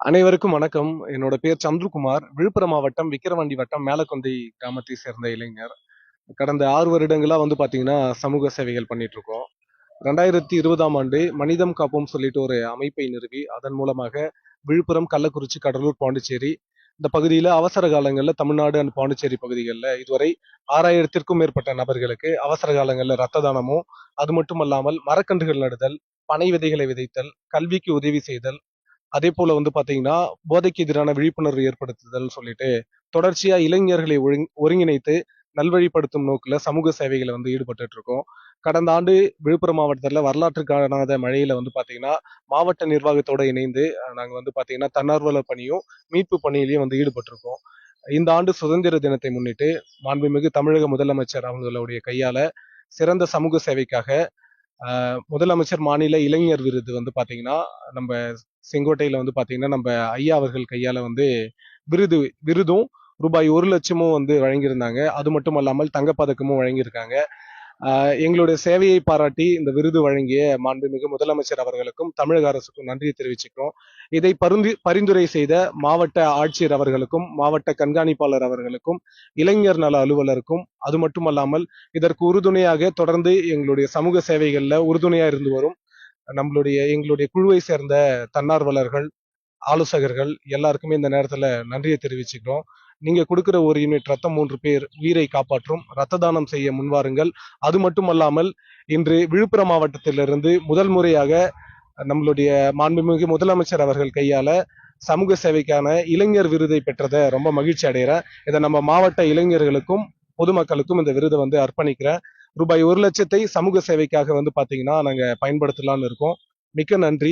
அனைவருக்கும் வணக்கம். என்னோட பேர் சந்துருகுமார். விழுப்புரம் மாவட்டம் விக்கிரவாண்டி வட்டம் மேலக்கொந்தை கிராமத்தை சேர்ந்த இளைஞர். கடந்த ஆறு வருடங்களா வந்து பாத்தீங்கன்னா சமூக சேவைகள் பண்ணிட்டு இருக்கோம் ரெண்டாயிரத்தி இருபதாம் ஆண்டு மனிதம் காப்போம் சொல்லிட்டு ஒரு அமைப்பை நிறுவி அதன் மூலமாக விழுப்புரம் கள்ளக்குறிச்சி கடலூர் பாண்டிச்சேரி இந்த பகுதியில அவசர காலங்கள்ல தமிழ்நாடு அண்ட் பாண்டிச்சேரி பகுதிகளில் இதுவரை ஆறாயிரத்திற்கும் மேற்பட்ட நபர்களுக்கு அவசர காலங்களில் ரத்த தானமும் அது மட்டும் அல்லாமல் மரக்கன்றுகள் நடுதல் பனை விதைகளை விதைத்தல் கல்விக்கு உதவி செய்தல் அதே போல வந்து பாத்தீங்கன்னா போதைக்கு எதிரான விழிப்புணர்வு ஏற்படுத்துதல் சொல்லிட்டு தொடர்ச்சியா இளைஞர்களை ஒருங்கிணைத்து நல்வழிப்படுத்தும் நோக்கில் சமூக சேவைகளை வந்து ஈடுபட்டு இருக்கோம் கடந்த ஆண்டு விழுப்புரம் மாவட்டத்தில் வரலாற்று காணாத மழையில வந்து பாத்தீங்கன்னா மாவட்ட நிர்வாகத்தோட இணைந்து நாங்க வந்து பாத்தீங்கன்னா தன்னார்வல பணியும் மீட்பு பணியிலையும் வந்து ஈடுபட்டிருக்கோம். இந்த ஆண்டு சுதந்திர தினத்தை முன்னிட்டு மாண்புமிகு தமிழக முதலமைச்சர் அவங்களுடைய கையால சிறந்த சமூக சேவைக்காக முதலமைச்சர் மாநில இளைஞர் விருது வந்து பாத்தீங்கன்னா நம்ம செங்கோட்டையில வந்து பாத்தீங்கன்னா நம்ம ஐயா அவர்கள் கையால வந்து விருது விருதும் ரூபாய் ஒரு லட்சமும் வந்து வழங்கியிருந்தாங்க. அது மட்டும் அல்லாமல் தங்கப்பதக்கமும் வழங்கியிருக்காங்க. எங்களுடைய சேவையை பாராட்டி இந்த விருது வழங்கிய மாண்புமிகு முதலமைச்சர் அவர்களுக்கும் தமிழக அரசுக்கும் நன்றியை தெரிவிச்சுக்கிறோம். இதை பரிந்து பரிந்துரை செய்த மாவட்ட ஆட்சியர் அவர்களுக்கும் மாவட்ட கண்காணிப்பாளர் அவர்களுக்கும் இளைஞர் நல அலுவலருக்கும் அது மட்டுமல்லாமல் இதற்கு உறுதுணையாக தொடர்ந்து எங்களுடைய சமூக சேவைகளில் உறுதுணையாக இருந்து வரும் நம்மளுடைய எங்களுடைய குழுவை சேர்ந்த தன்னார்வலர்கள் ஆலோசகர்கள் எல்லாருக்குமே இந்த நேரத்துல நன்றியை தெரிவிச்சுக்கிறோம். நீங்க கொடுக்கிற ஒரு யூனிட் ரத்தம் மூன்று பேர் உயிரை காப்பாற்றும் ரத்த தானம் செய்ய முன்வாருங்கள். அது மட்டுமல்லாமல் இன்று விழுப்புரம் மாவட்டத்திலிருந்து முதல் முறையாக நம்மளுடைய மாண்புமிகு முதலமைச்சர் அவர்கள் கையால சமூக சேவைக்கான இளைஞர் விருதை பெற்றதை ரொம்ப மகிழ்ச்சி அடைகிறேன் இதை நம்ம மாவட்ட இளைஞர்களுக்கும் பொதுமக்களுக்கும் இந்த விருதை வந்து அர்ப்பணிக்கிறேன் ரூபாய் ஒரு லட்சத்தை சமூக சேவைக்காக வந்து பாத்தீங்கன்னா நாங்க பயன்படுத்தலாம்னு இருக்கோம். மிக்க நன்றி.